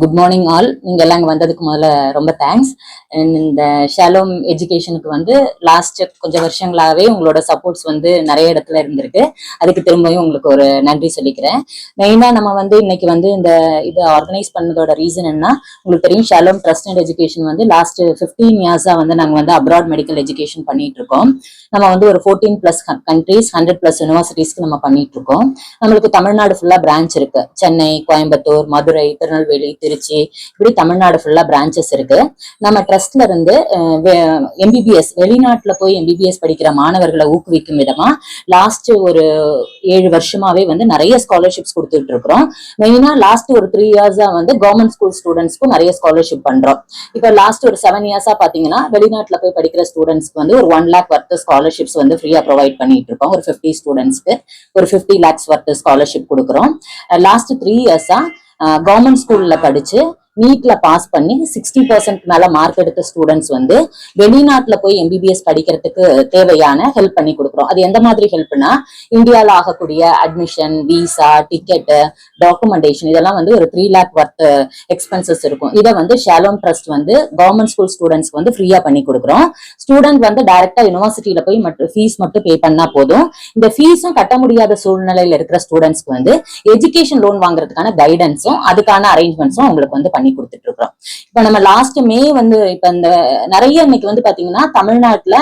Good morning all நீங்க எல்லாம் இங்கே வந்ததுக்கு முதல்ல ரொம்ப தேங்க்ஸ் இந்த ஷாலோம் எஜுகேஷனுக்கு வந்து லாஸ்ட் கொஞ்சம் வருஷங்களாகவே உங்களோட சப்போர்ட்ஸ் வந்து நிறைய இடத்துல இருந்திருக்கு. அதுக்கு திரும்பவும் உங்களுக்கு ஒரு நன்றி சொல்லிக்கிறேன். மெயினாக நம்ம வந்து இன்னைக்கு வந்து இந்த இதை ஆர்கனைஸ் பண்ணதோட ரீசன் என்ன உங்களுக்கு தெரியும் ஷாலோம் ட்ரஸ்ட் அண்ட் எஜுகேஷன் வந்து லாஸ்ட் ஃபிஃப்டீன் இயர்ஸாக வந்து நாங்கள் வந்து அப்ராட் மெடிக்கல் எஜுகேஷன் பண்ணிட்டு இருக்கோம். நம்ம வந்து ஒரு fourteen plus countries hundred plus யூனிவர்சிட்டிஸ்க்கு நம்ம பண்ணிட்டு இருக்கோம் நம்மளுக்கு தமிழ்நாடு ஃபுல்லா பிரான்ச் இருக்கு. சென்னை கோயம்புத்தூர் மதுரை திருநெல்வேலி திருச்சி இப்படி தமிழ்நாடு ஃபுல்லா பிரான்ச்சஸ் இருக்கு. நம்ம ட்ரஸ்ட்ல இருந்து எம்பிபிஎஸ் வெளிநாட்டுல போய் எம்பிபிஎஸ் படிக்கிற மாணவர்களை ஊக்குவிக்கும் விதமா லாஸ்ட் ஒரு ஏழு வருஷமாவே வந்து நிறைய ஸ்காலர்ஷிப்ஸ் கொடுத்துட்டு இருக்கிறோம் மெயினா லாஸ்ட் ஒரு த்ரீ இயர்ஸா வந்து கவர்மெண்ட் ஸ்கூல் ஸ்டூடெண்ட்ஸ்க்கும் நிறைய ஸ்காலர்ஷிப் பண்றோம். இப்போ லாஸ்ட் ஒரு செவன் இயர்ஸா பாத்தீங்கன்னா வெளிநாட்டுல போய் படிக்கிற ஸ்டூடெண்ட்ஸ்க்கு வந்து ஒரு ஒன் லேக் வர்த்து ஸ்காலர்ஷிப்ஸ் வந்து ஃப்ரீயா ப்ரொவைட் பண்ணிட்டு இருக்கோம். ஒரு ஃபிஃப்டி ஸ்டூடெண்ட்ஸ்க்கு ஒரு ஃபிஃப்டி லேக்ஸ் வர்த்து ஸ்காலர்ஷிப் கொடுக்குறோம். லாஸ்ட் த்ரீ இயர்ஸா கவர்மெண்ட் ஸ்கூல்ல படிச்சு நீட்ல பாஸ் பண்ணி சிக்ஸ்டி பர்சன்ட் மேல மார்க் எடுத்த ஸ்டூடெண்ட்ஸ் வந்து வெளிநாட்டுல போய் எம்பிபிஎஸ் படிக்கிறதுக்கு தேவையான ஹெல்ப் பண்ணி கொடுக்குறோம். அது எந்த மாதிரி ஹெல்ப்னா இந்தியாவில் ஆகக்கூடிய அட்மிஷன் விசா டிக்கெட்டு டாக்குமெண்டேஷன் இதெல்லாம் வந்து ஒரு த்ரீ லேக் ஒர்த் எக்ஸ்பென்சஸ் இருக்கும். இதை வந்து ஷாலோம் ட்ரஸ்ட் வந்து கவர்மெண்ட் ஸ்கூல் ஸ்டூடெண்ட்ஸ்க்கு வந்து ஃப்ரீயா பண்ணி கொடுக்குறோம். ஸ்டூடெண்ட் வந்து டைரக்டா யூனிவர்சிட்டியில போய் மட்டும் ஃபீஸ் மட்டும் பே பண்ணா போதும். இந்த ஃபீஸும் கட்ட முடியாத சூழ்நிலையில இருக்கிற ஸ்டூடெண்ட்ஸ்க்கு வந்து எஜுகேஷன் லோன் வாங்குறதுக்கான கைடன்ஸும் அதுக்கான அரேஞ்ச்மெண்ட்ஸும் உங்களுக்கு வந்து பண்ணி பண்ணி கொடுத்துட்டு இருக்கிறோம் இப்ப நம்ம லாஸ்ட் மே வந்து இப்ப இந்த நிறைய இன்னைக்கு வந்து பாத்தீங்கன்னா தமிழ்நாட்டுல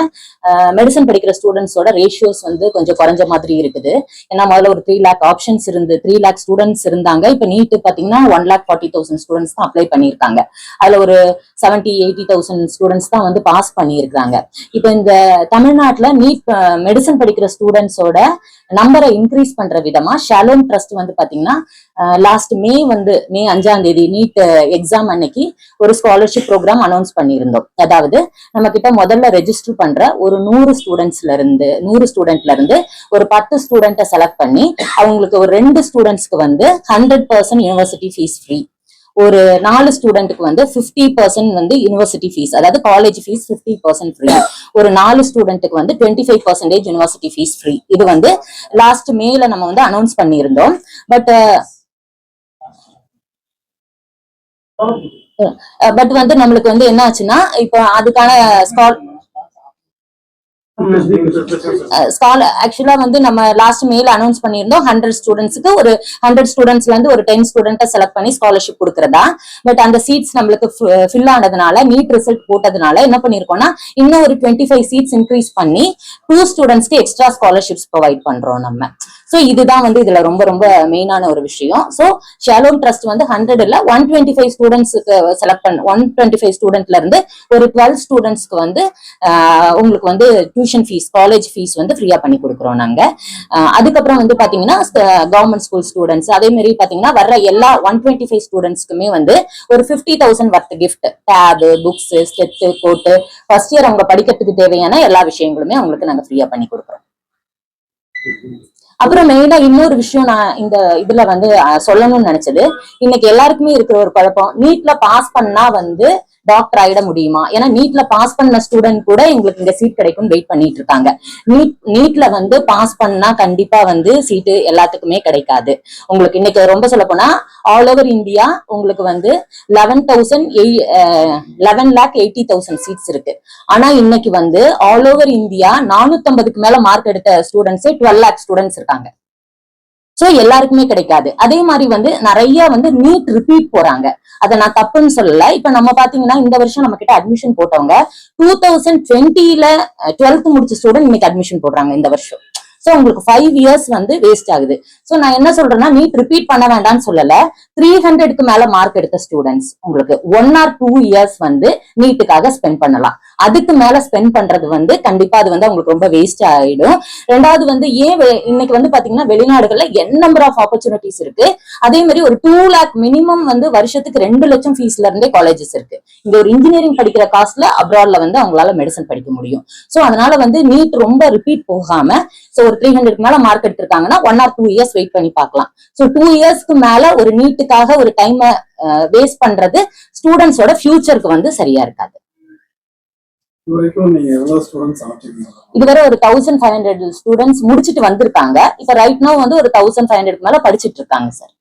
மெடிசன் படிக்கிற ஸ்டூடெண்ட்ஸோட ரேஷியோஸ் வந்து கொஞ்சம் குறைஞ்ச மாதிரி இருக்குது. ஏன்னா முதல்ல ஒரு த்ரீ லேக் ஆப்ஷன்ஸ் இருந்து த்ரீ லேக் ஸ்டூடெண்ட்ஸ் இருந்தாங்க. இப்ப நீட்டு பாத்தீங்கன்னா one lakh forty thousand students தான் அப்ளை பண்ணியிருக்காங்க. அதுல ஒரு செவன்டி எயிட்டி தௌசண்ட் ஸ்டூடெண்ட்ஸ் தான் வந்து பாஸ் பண்ணியிருக்காங்க. இப்ப இந்த தமிழ்நாட்டுல நீட் மெடிசன் படிக்கிற ஸ்டூடெண்ட்ஸோட நம்பரை இன்க்ரீஸ் பண்ற விதமா ஷாலோம் ட்ரஸ்ட் வந்து பாத்தீங்கன்னா லாஸ்ட் மே வந்து மே அஞ்சாம் தேதி நீட் எக்ஸாம் அன்னைக்கு ஒரு ஸ்காலர்ஷிப் ப்ரோக்ராம் அனௌன்ஸ் பண்ணியிருந்தோம். அதாவது நம்ம கிட்ட முதல்ல ரெஜிஸ்டர் பண்ற ஒரு நூறு ஸ்டூடெண்ட்ஸ்ல இருந்து நூறு ஸ்டூடெண்ட்ல இருந்து ஒரு பத்து ஸ்டூடெண்ட்டை செலக்ட் பண்ணி அவங்களுக்கு ஒரு ரெண்டு ஸ்டூடெண்ட்ஸ்க்கு வந்து hundred percent university fees free ஒரு நாலு ஸ்டூடெண்ட்டுக்கு வந்து ஃபிஃப்டி பர்சன்ட் வந்து யூனிவர்சிட்டி ஃபீஸ் அதாவது college fees fifty percent free ஒரு நாலு ஸ்டூடெண்ட்டுக்கு வந்து twenty five percentage university fees free இது வந்து லாஸ்ட் மேல நம்ம வந்து அனௌன்ஸ் பண்ணியிருந்தோம். பட் பட் வந்து நம்மளுக்கு வந்து என்ன ஆச்சுன்னா இப்போ அதுக்கான ஸ்கால் ஸ்காலர் ஆக்சுவலா வந்து நம்ம லாஸ்ட் மெயில் அனௌன்ஸ் பண்ணியிருந்தோம் ஹண்ட்ரட் ஸ்டூடெண்ட்ஸ்க்கு ஒரு ஹண்ட்ரட் ஸ்டூடெண்ட்ஸ்ல இருந்து ஒரு டென் ஸ்டூடெண்ட்டை செலக்ட் பண்ணி ஸ்காலர்ஷிப் கொடுக்கறதா? பட் அந்த சீட்ஸ் நம்மளுக்கு ஃபில் ஆனதுனால நீட் ரிசல்ட் போட்டதுனால என்ன பண்ணிருக்கோம்னா இன்னும் ஒரு டுவெண்ட்டி ஃபைவ் சீட்ஸ் இன்க்ரீஸ் பண்ணி டூ ஸ்டூடெண்ட்ஸ்க்கு எக்ஸ்ட்ரா ஸ்காலர்ஷிப்ஸ் ப்ரொவைட் பண்றோம் நம்ம. ஸோ இதுதான் வந்து இதுல ரொம்ப ரொம்ப மெயினான ஒரு விஷயம். ஸோ ஷாலோம் ட்ரஸ்ட் வந்து ஹண்ட்ரட் இல்ல ஒன் டுவெண்ட்டி ஃபைவ் ஸ்டூடெண்ட்ஸ்க்கு செலக்ட் பண்ண ஒன் டுவெண்ட்டி ஃபைவ் ஸ்டூடெண்ட்ல இருந்து ஒரு டுவெல் ஸ்டூடெண்ட்ஸ்க்கு வந்து ஆஹ் உங்களுக்கு வந்து டியூஷன் ஃபீஸ் காலேஜ் ஃபீஸ் வந்து ஃப்ரீயா பண்ணி கொடுக்குறோம் நாங்க. அதுக்கப்புறம் வந்து பாத்தீங்கன்னா கவர்மெண்ட் ஸ்கூல் ஸ்டூடெண்ட்ஸ் அதே மாதிரி பாத்தீங்கன்னா வர்ற எல்லா ஒன் டுவெண்ட்டி ஃபைவ் ஸ்டூடெண்ட்ஸ்க்குமே வந்து ஒரு fifty thousand worth gift tab books steps coat first year அவங்க படிக்கிறதுக்கு தேவையான எல்லா விஷயங்களுமே அவங்களுக்கு நாங்க ஃப்ரீயா பண்ணி கொடுக்குறோம். அப்புறம் மெயினா இன்னொரு விஷயம் நான் இந்த இதுல வந்து சொல்லணும்னு நினைச்சது இன்னைக்கு எல்லாருக்குமே இருக்கிற ஒரு குழப்பம் நீட்ல பாஸ் பண்ணா வந்து டாக்டர் ஆயிட முடியுமா? ஏன்னா நீட்ல பாஸ் பண்ண ஸ்டூடெண்ட் கூட எங்களுக்கு இங்க சீட் கிடைக்கும் வெயிட் பண்ணிட்டு இருக்காங்க. நீட் நீட்ல வந்து பாஸ் பண்ணா கண்டிப்பா வந்து சீட்டு எல்லாத்துக்குமே கிடைக்காது. உங்களுக்கு இன்னைக்கு ரொம்ப சொல்ல போனா ஆல் ஓவர் இந்தியா உங்களுக்கு வந்து eleven thousand eleven lakh eighty thousand seats இருக்கு. ஆனா இன்னைக்கு வந்து ஆல் ஓவர் இந்தியா நானூத்தம்பதுக்கு மேல மார்க் எடுத்த ஸ்டூடெண்ட்ஸே டுவெல் லேக் ஸ்டூடெண்ட்ஸ் இருக்காங்க. சோ எல்லாருக்குமே கிடைக்காது. அதே மாதிரி வந்து நிறைய வந்து நீட் ரிப்பீட் போறாங்க. அதை நான் தப்புன்னு சொல்லல. இப்ப நம்ம பாத்தீங்கன்னா இந்த வருஷம் நம்ம கிட்ட அட்மிஷன் போட்டவங்க டூ தௌசண்ட் டுவெண்ட்டில டுவெல்த் முடிச்ச ஸ்டூடெண்ட் இன்னைக்கு அட்மிஷன் போடுறாங்க இந்த வருஷம். சோ உங்களுக்கு ஃபைவ் இயர்ஸ் வந்து வேஸ்ட் ஆகுது. ஸோ நான் என்ன சொல்றேன்னா நீட் ரிப்பீட் பண்ண வேண்டாம்னு சொல்லல. த்ரீ ஹண்ட்ரட்க்கு மேல மார்க் எடுத்த ஸ்டூடெண்ட்ஸ் உங்களுக்கு ஒன் ஆர் டூ இயர்ஸ் வந்து நீட்டுக்காக ஸ்பெண்ட் பண்ணலாம். அதுக்கு மேல ஸ்பெண்ட் பண்றது வந்து கண்டிப்பா அது வந்து அவங்களுக்கு ரொம்ப வேஸ்ட் ஆயிடும். ரெண்டாவது வந்து ஏன் இன்னைக்கு வந்து பாத்தீங்கன்னா வெளிநாடுகள்ல என் நம்பர் ஆஃப் ஆப்பர்ச்சுனிட்டிஸ் இருக்கு. அதே மாதிரி ஒரு டூ லேக் மினிமம் வந்து வருஷத்துக்கு ரெண்டு லட்சம் ஃபீஸ்ல இருந்தே காலேஜஸ் இருக்கு. இங்க ஒரு இன்ஜினியரிங் படிக்கிற காஸ்ட்ல அப்ராட்ல வந்து அவங்களால மெடிசன் படிக்க முடியும். சோ அதனால வந்து நீட் ரொம்ப ரிப்பீட் போகாம ஸோ ஒரு த்ரீ ஹண்ட்ரட் மேல mark எடுத்திருக்காங்கன்னா one or two years wait பண்ணி பார்க்கலாம். சோ டூ இயர்ஸ்க்கு மேல ஒரு நீட்டுக்காக ஒரு டைம் வேஸ்ட் பண்றது ஸ்டூடெண்ட்ஸோட ஃபியூச்சருக்கு வந்து சரியா இருக்காது. இதுவரை ஒரு தௌசண்ட் ஃபைவ் ஹண்ட்ரட் ஸ்டூடெண்ட்ஸ் முடிச்சிட்டு வந்திருக்காங்க. இப்ப ரைட் நோ வந்து ஒரு தௌசண்ட் ஃபைவ் ஹண்ட்ரட் மேல படிச்சிட்டு இருக்காங்க சார்